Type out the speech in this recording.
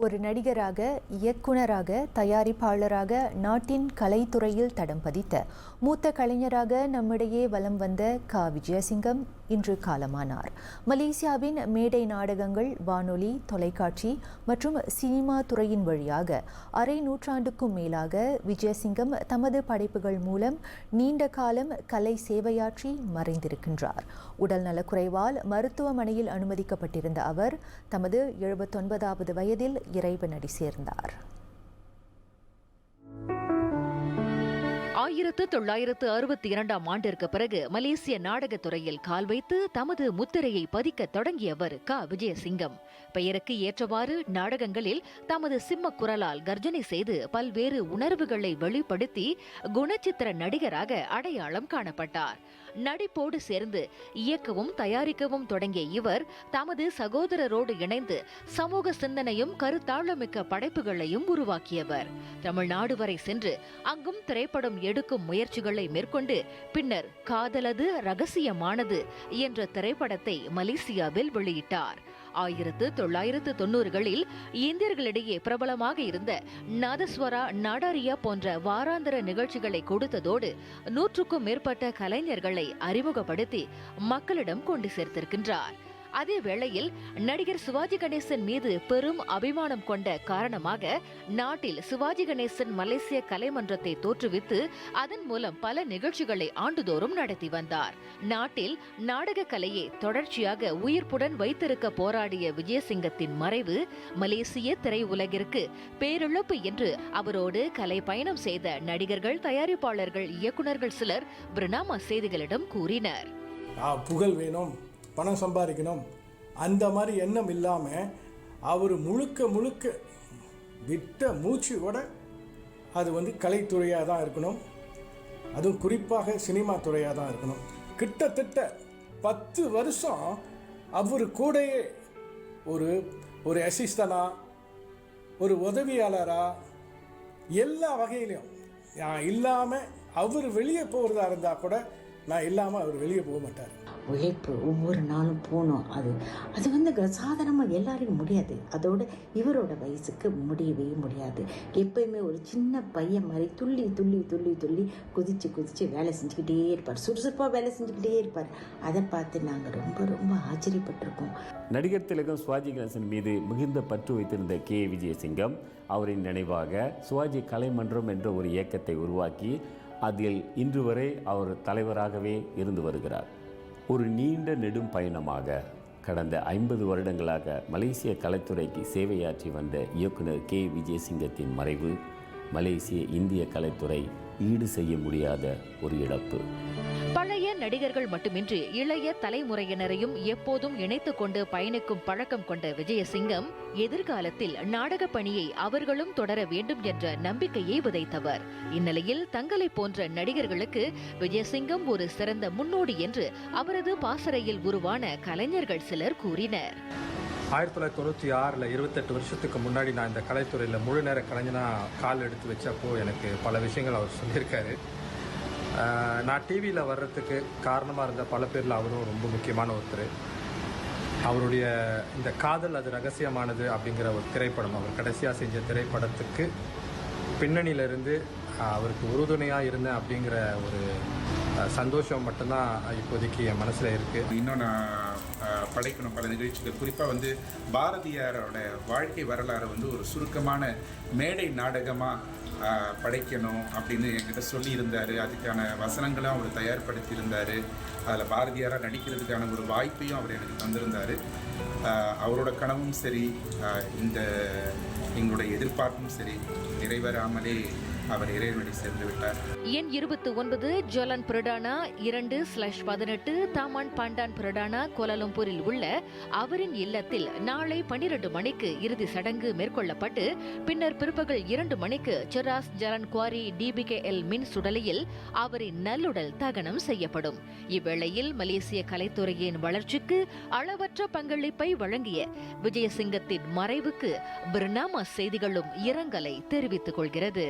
ஒரு நடிகராக இயக்குனராக தயாரிப்பாளராக நாட்டின் கலைத்துறையில் தடம் பதித்த மூத்த கலைஞராக நம்மிடையே வலம் வந்த க. விஜயசிங்கம் இன்று காலமானார். மலேசியாவின் மேடை நாடகங்கள் வானொலி தொலைக்காட்சி மற்றும் சினிமா துறையின் வழியாக அரை நூற்றாண்டுக்கும் மேலாக விஜயசிங்கம் தமது படைப்புகள் மூலம் நீண்ட காலம் கலை சேவையாற்றி மறைந்திருக்கின்றார். உடல் நலக்குறைவால் மருத்துவமனையில் அனுமதிக்கப்பட்டிருந்த அவர் தமது எழுபத்தொன்பதாவது வயதில் இறைவனடி சேர்ந்தார். ஆயிரத்து தொள்ளாயிரத்து அறுபத்தி இரண்டாம் ஆண்டிற்கு பிறகு மலேசிய நாடகத்துறையில் கால் வைத்து தமது முத்திரையை பதிக்க தொடங்கியவர் க. விஜயசிங்கம். பெயருக்கு ஏற்றவாறு நாடகங்களில் தமது சிம்ம குரலால் கர்ஜனை செய்து பல்வேறு உணர்வுகளை வெளிப்படுத்தி குணச்சித்திர நடிகராக அடையாளம் காணப்பட்டார். நடிப்போடு சேர்ந்து இயக்கவும் தயாரிக்கவும் தொடங்கிய இவர் தமது சகோதரரோடு இணைந்து சமூக சிந்தனையும் கருத்தாழமிக்க படைப்புகளையும் உருவாக்கியவர். தமிழ்நாடு வரை சென்று அங்கும் திரைப்படம் எடுக்கும் முயற்சிகளை மேற்கொண்டு பின்னர் காதலது ரகசியமானது என்ற திரைப்படத்தை மலேசியாவில் வெளியிட்டார். ஆயிரத்து தொள்ளாயிரத்து தொண்ணூறுகளில் இந்தியர்களிடையே பிரபலமாக இருந்த நாதஸ்வரா நாடாரியா போன்ற வாராந்திர நிகழ்ச்சிகளை கொடுத்ததோடு நூற்றுக்கும் மேற்பட்ட கலைஞர்களை அறிமுகப்படுத்தி மக்களிடம் கொண்டு சேர்த்திருக்கின்றார். அதே வேளையில் நடிகர் சிவாஜி கணேசன் மீது பெரும் அபிமானம் கொண்ட காரணமாக நாட்டில் சிவாஜி கணேசன் மலேசிய கலைமன்றத்தை தோற்றுவித்து அதன் மூலம் பல நிகழ்ச்சிகளை ஆண்டுதோறும் நடத்தி வந்தார். நாட்டில் நாடக கலையை தொடர்ச்சியாக உயிர்ப்புடன் வைத்திருக்க போராடிய விஜயசிங்கத்தின் மறைவு மலேசிய திரையுலகிற்கு பேரிழப்பு என்று அவரோடு கலை பயணம் செய்த நடிகர்கள் தயாரிப்பாளர்கள் இயக்குனர்கள் சிலர் பிரணாமா செய்திகளிடம் கூறினர். புகழ் வேணும். பணம் சம்பாதிக்கணும். அந்த மாதிரி எண்ணம் இல்லாமல் அவர் முழுக்க முழுக்க விட்ட மூச்சு கூட அது வந்து கலைத்துறையாக தான் இருக்கணும். அதுவும் குறிப்பாக சினிமா துறையாக தான் இருக்கணும். கிட்டத்தட்ட பத்து வருஷம் அவர் கூடையே ஒரு ஒரு அசிஸ்டனா ஒரு உதவியாளரா எல்லா வகையிலையும் நான் இல்லாமல் அவர் வெளியே போகிறதா இருந்தால் கூட நான் இல்லாமல் அவர் வெளியே போக மாட்டார். உழைப்பு ஒவ்வொரு நாளும் போகணும் அது அது வந்து சாதாரணமாக எல்லாரையும் முடியாது. அதோட இவரோட வயசுக்கு முடியவே முடியாது. எப்பயுமே ஒரு சின்ன பையன் மாதிரி துள்ளி துள்ளி துள்ளி துள்ளி குதித்து குதித்து வேலை செஞ்சுக்கிட்டே இருப்பார். சுறுசுறுப்பாக வேலை செஞ்சுக்கிட்டே இருப்பார். அதை பார்த்து நாங்கள் ரொம்ப ரொம்ப ஆச்சரியப்பட்டிருக்கோம். நடிகர் திலகம் சுவாஜி கணேசன் மீது மிகுந்த பற்று வைத்திருந்த கே. விஜயசிங்கம் அவரின் நினைவாக சிவாஜி கலைமன்றம் என்ற ஒரு இயக்கத்தை உருவாக்கி அதில் இன்று வரை அவர் தலைவராகவே இருந்து வருகிறார். ஒரு நீண்ட நெடும் பயணமாக கடந்த ஐம்பது வருடங்களாக மலேசிய கலைத்துறைக்கு சேவையாற்றி வந்த இயக்குனர் கே. விஜயசிங்கத்தின் மறைவு மலேசிய இந்திய கலைத்துறை ஈடு செய்ய முடியாத ஒரு இழப்பு. நடிகர்கள் மட்டுமின்றி இளைய தலைமுறையினரையும் எப்போதும் இணைத்துக் கொண்டு பயணிக்கும் பழக்கம் கொண்ட விஜயசிங்கம் எதிர்காலத்தில் நாடக பணியை அவர்களும் தொடர வேண்டும் என்ற நம்பிக்கையை விதைத்தவர். இந்நிலையில் தங்களை போன்ற நடிகர்களுக்கு விஜயசிங்கம் ஒரு சிறந்த முன்னோடி என்று அவரது பாசறையில் உருவான கலைஞர்கள் சிலர் கூறினர். ஆயிரத்தி தொள்ளாயிரத்தி தொண்ணூற்றி ஆறில் இருபத்தெட்டு வருஷத்துக்கு முன்னாடி நான் இந்த கலைத்துறையில் முழு நேர கலைஞனாக கால் எடுத்து வச்சப்போ எனக்கு பல விஷயங்கள் அவர் சொல்லியிருக்காரு. நான் டிவியில் வர்றதுக்கு காரணமாக இருந்த பல பேரில் அவரும் ரொம்ப முக்கியமான ஒருத்தர். அவருடைய இந்த காதல் அது ரகசியமானது அப்படிங்கிற ஒரு திரைப்படம். அவர் கடைசியாக செஞ்ச திரைப்படத்துக்கு பின்னணியிலிருந்து அவருக்கு உறுதுணையாக இருந்தேன் அப்படிங்கிற ஒரு சந்தோஷம் மட்டும்தான் இப்போதைக்கு என் மனசில் இருக்குது இன்னும் நான் படைக்கணும் பல நிகழ்ச்சிகள். குறிப்பாக வந்து பாரதியாரோட வாழ்க்கை வரலாறு வந்து ஒரு சுருக்கமான மேடை நாடகமாக படைக்கணும் அப்படின்னு என்கிட்ட சொல்லியிருந்தார். அதுக்கான வசனங்களும் அவர் தயார்படுத்தியிருந்தார். அதில் பாரதியாராக நடிக்கிறதுக்கான ஒரு வாய்ப்பையும் அவர் எனக்கு தந்திருந்தார். அவரோட கனவும் சரி இந்த எங்களுடைய எதிர்பார்ப்பும் சரி நிறைவேறாமலே அவர் இறைவனை சேர்ந்து விட்டார். எண் இருபத்தி ஒன்பது ஜொலன் பிரடானா இரண்டு ஸ்லாஷ் பதினெட்டு தாமான் பாண்டான் பிரடானா கோலாலம்பூரில் உள்ள அவரின் இல்லத்தில் நாளை பன்னிரண்டு மணிக்கு இறுதி சடங்கு மேற்கொள்ளப்பட்டு பின்னர் பிற்பகல் இரண்டு மணிக்கு செராஸ் ஜரன் குவாரி டிபிகேஎல் மின் சுடலையில் அவரின் நல்லுடல் தகனம் செய்யப்படும். இவ்வேளையில் மலேசிய கலைத்துறையின் வளர்ச்சிக்கு அளவற்ற பங்களிப்பை வழங்கிய விஜயசிங்கத்தின் மறைவுக்கு பிர்னாமா செய்திகளும் இரங்கலை தெரிவித்துக் கொள்கிறது.